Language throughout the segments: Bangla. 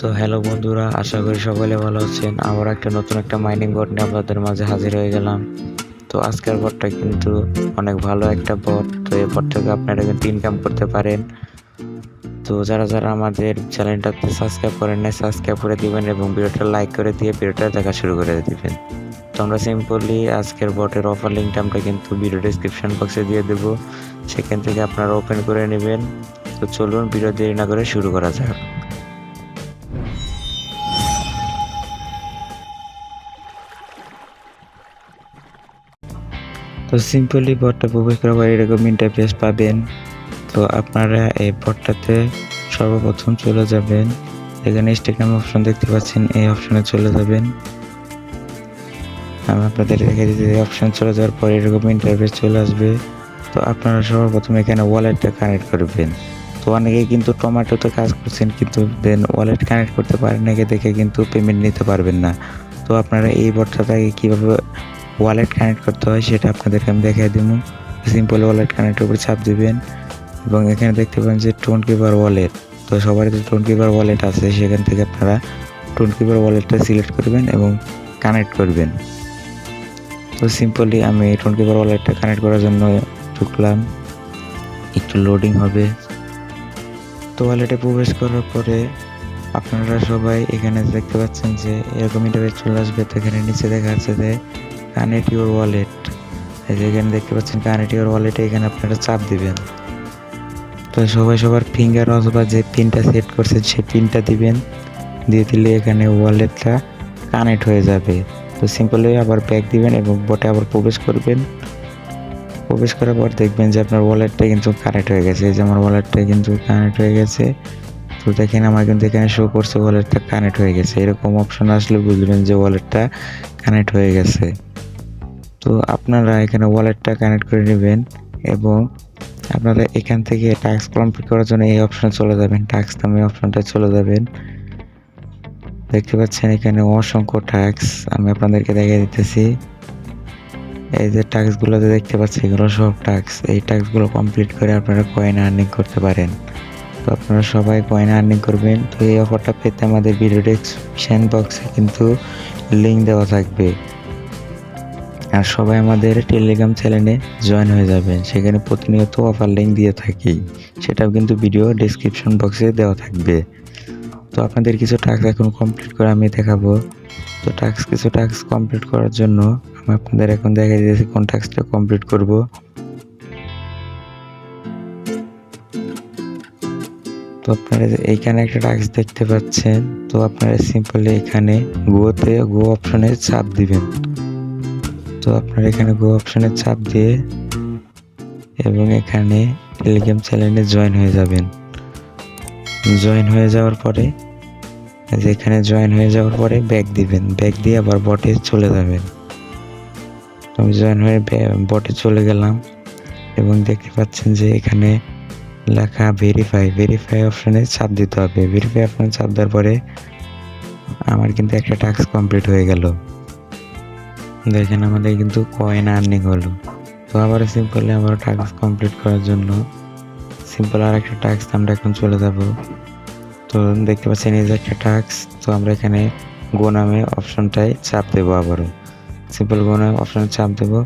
তো হ্যালো বন্ধুরা, আশা করি সকলে ভালো আছেন। আবার একটা নতুন একটা মাইনিং বোর্ড নিয়ে আপনাদের মাঝে হাজির হয়ে গেলাম। তো আজকের বোর্ডটা কিন্তু অনেক ভালো একটা বট তো এই বোর্ড থেকে আপনারা কিন্তু ইনকাম করতে পারেন। তো যারা যারা আমাদের চ্যানেলটাতে সাবস্ক্রাইব করেন না সাবস্ক্রাইব করে দিবেন এবং ভিডিওটা লাইক করে দিয়ে ভিডিওটা দেখা শুরু করে দিবেন। তো আমরা সিম্পলি আজকের বটের অফার লিঙ্কটা আমরা কিন্তু ভিডিও ডিসক্রিপশন বক্সে দিয়ে দেবো। সেখান থেকে আপনারা ওপেন করে নেবেন। তো চলুন ভিডিও দেরি না করে শুরু করা যাক। তো সিম্পলি বটটা প্রবেশ করার পর এরকম ইন্টারফেস পাবেন। তো আপনারা এই বটটাতে সর্বপ্রথম চলে যাবেন। এখানে ইনস্টাগ্রাম অপশন দেখতে পাচ্ছেন, এই অপশনে চলে যাবেন। আমি আপনাদের দেখে দিতে অপশন চলে যাওয়ার পর এরকম ইন্টারফেস চলে আসবে। তো আপনারা সর্বপ্রথম এখানে ওয়ালেটটা কানেক্ট করবেন। তো অনেকেই কিন্তু টমেটোতে কাজ করছেন, কিন্তু দেন ওয়ালেট কানেক্ট করতে পারেন না দেখে কিন্তু পেমেন্ট নিতে পারবেন না। তো আপনারা এই বটটাকে কীভাবে ওয়ালেট কানেক্ট করতে হয়, সেটা আপনাদেরকে আমি দেখাই দিব। সিম্পল ওয়ালেট কানেক্টের উপরে চাপ দিবেন এবং এখানে দেখতে পাবেন যে টোন কিপার ওয়ালেট তো সবার যে টোন কিপার ওয়ালেট আছে, সেখান থেকে আপনারা টোন কিপার ওয়ালেটটা সিলেক্ট করবেন এবং কানেক্ট করবেন। তো সিম্পলি আমি টোন কিপার ওয়ালেটটা কানেক্ট করার জন্য ঢুকলাম। একটু লোডিং হবে। তো ওয়ালেটে প্রবেশ করার পরে আপনারা সবাই এখানে দেখতে পাচ্ছেন যে এরকম ইন্টারভেস চলে আসবে, তো এখানে নিচে দেখা যাচ্ছে যে কানেক্ট ইউর ওয়ালেট এই যে এখানে দেখতে পাচ্ছেন কানেক্ট ইউর ওয়ালেটে এখানে আপনারা চাপ দিবেন। তো সবাই সবার ফিঙ্গার অথবা যে পিনটা সেট করছেন সেই পিনটা দিবেন। দিয়ে দিলে এখানে ওয়ালেটটা কানেক্ট হয়ে যাবে। তো সিম্পলি আবার ব্যাক দিবেন এবং বোটে আবার প্রবেশ করবেন। প্রবেশ করার পর দেখবেন যে আপনার ওয়ালেটটা কিন্তু কানেক্ট হয়ে গেছে। এই যে আমার ওয়ালেটটা কিন্তু কানেক্ট হয়ে গেছে। তো দেখেন আমার কিন্তু এখানে শো করছে ওয়ালেটটা কানেক্ট হয়ে গেছে। এরকম অপশন আসলে বুঝবেন যে ওয়ালেটটা কানেক্ট হয়ে গেছে। তো আপনারা এখানে ওয়ালেটটা কানেক্ট করে নেবেন এবং আপনারা এখান থেকে টাস্ক কমপ্লিট করার জন্য এই অপশনে চলে যাবেন। টাস্ক নামে অপশনটা চলে যাবেন। দেখতে পাচ্ছেন এখানে অসংখ্য টাস্ক আমি আপনাদেরকে দেখিয়ে দিতেছি। এই যে টাস্কগুলোতে দেখতে পাচ্ছি, এগুলো সব টাস্ক এই টাস্কগুলো কমপ্লিট করে আপনারা কয়েন আর্নিং করতে পারেন। তো আপনারা সবাই কয়েন আর্নিং করবেন। তো এই অফারটা পেতে আমাদের ভিডিও ডেসক্রিপশন বক্সে কিন্তু লিঙ্ক দেওয়া থাকবে। আর সবাই আমাদের টেলিগ্রাম চ্যানেলে জয়েন হয়ে যাবেন। সেখানে প্রতিনিয়ত অফার লিঙ্ক দিয়ে থাকি। সেটাও কিন্তু ভিডিও ডেসক্রিপশন বক্সে দেওয়া থাকবে। তো আপনাদের কিছু টাস্ক এখন কমপ্লিট করে আমি দেখাবো। তো টাস্ক কিছু টাস্ক কমপ্লিট করার জন্য আমি আপনাদের এখন দেখা দিয়েছি কোন টাস্কটা কমপ্লিট করব। তো আপনারা এইখানে একটা টাস্ক দেখতে পাচ্ছেন। তো আপনারা সিম্পলি এখানে গোতে গো অপশনে চাপ দিবেন। তো আপনারা এখানে গো অপশনে চাপ দিয়ে এবং এখানে টেলিগ্রাম চ্যানেলে জয়েন হয়ে যাবেন। জয়েন হয়ে যাওয়ার পরে, এই যে এখানে জয়েন হয়ে যাওয়ার পরে ব্যাগ দিবেন। ব্যাগ দিয়ে আবার বটে চলে যাবেন। আমি জয়েন হয়ে বটে চলে গেলাম এবং দেখতে পাচ্ছেন যে এখানে লেখা ভেরিফাই ভেরিফাই অপশানে চাপ দিতে হবে। ভেরিফাই অপশনে চাপ দেওয়ার পরে আমার কিন্তু একটা টাস্ক কমপ্লিট হয়ে গেল। দেখেন আমাদের কিন্তু কয়েন আর্নিং হলো। তো আবার সিম্পলি আবার টাস্ক কমপ্লিট করার জন্য সিম্পল আর একটা টাস্ক আমরা এখন চলে যাব। তো দেখতে পাচ্ছেন এই যে একটা টাস্ক তো আমরা এখানে গো নামে অপশনটায় চাপ দেবো আবারও। সিম্পল গো নামে অপশনে চাপ দেবো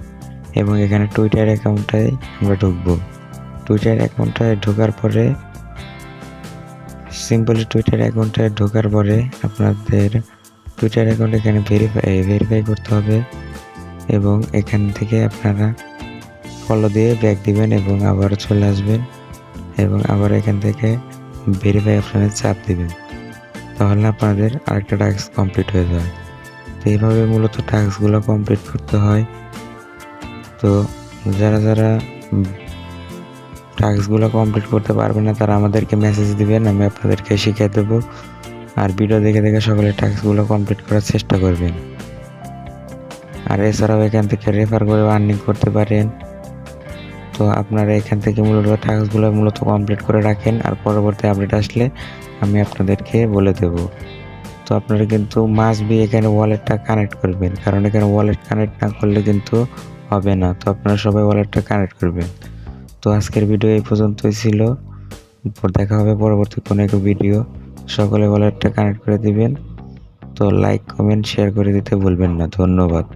এবং এখানে টুইটার অ্যাকাউন্টটায় আমরা ঢুকবো। টুইটার অ্যাকাউন্টটায় ঢোকার পরে সিম্পলি টুইটার অ্যাকাউন্টটায় ঢোকার পরে আপনাদের টুইটার অ্যাকাউন্ট এখানে ভেরিফাই ভেরিফাই করতে হবে। এবং এখান থেকে আপনারা ফলো দিয়ে ব্যাক দিবেন এবং আবার চলে আসবেন এবং আবার এখান থেকে ভেরিফাই অপশানে চাপ দিবেন। তাহলে আপনাদের আরেকটা টাস্ক কমপ্লিট হয়ে যায় তো এইভাবে মূলত টাস্কগুলো কমপ্লিট করতে হয়। তো যারা যারা টাস্কগুলো কমপ্লিট করতে পারবে না, তারা আমাদেরকে মেসেজ দিবেন, আমি আপনাদেরকে শিখিয়ে দেবো। আর ভিডিও দেখে দেখে সকলে টাস্কগুলো কমপ্লিট করার চেষ্টা করবেন। আর এছাড়াও এখান থেকে রেফার করে আর্নিং করতে পারেন। তো আপনারা এখান থেকে মূলত টাস্কগুলো মূলত কমপ্লিট করে রাখেন আর পরবর্তী আপডেট আসলে আমি আপনাদেরকে বলে দেব। তো আপনারা কিন্তু মাস্ট বি এখানে ওয়ালেটটা কানেক্ট করবেন, কারণ এখানে ওয়ালেট কানেক্ট না করলে কিন্তু হবে না। তো আপনারা সবাই ওয়ালেটটা কানেক্ট করবেন। তো আজকের ভিডিও এই পর্যন্তই ছিল। দেখা হবে পরবর্তী কোনো এক ভিডিও সকলে ওয়ালেটটা কানেক্ট করে দিবেন। তো লাইক কমেন্ট শেয়ার করে দিতে ভুলবেন না। ধন্যবাদ।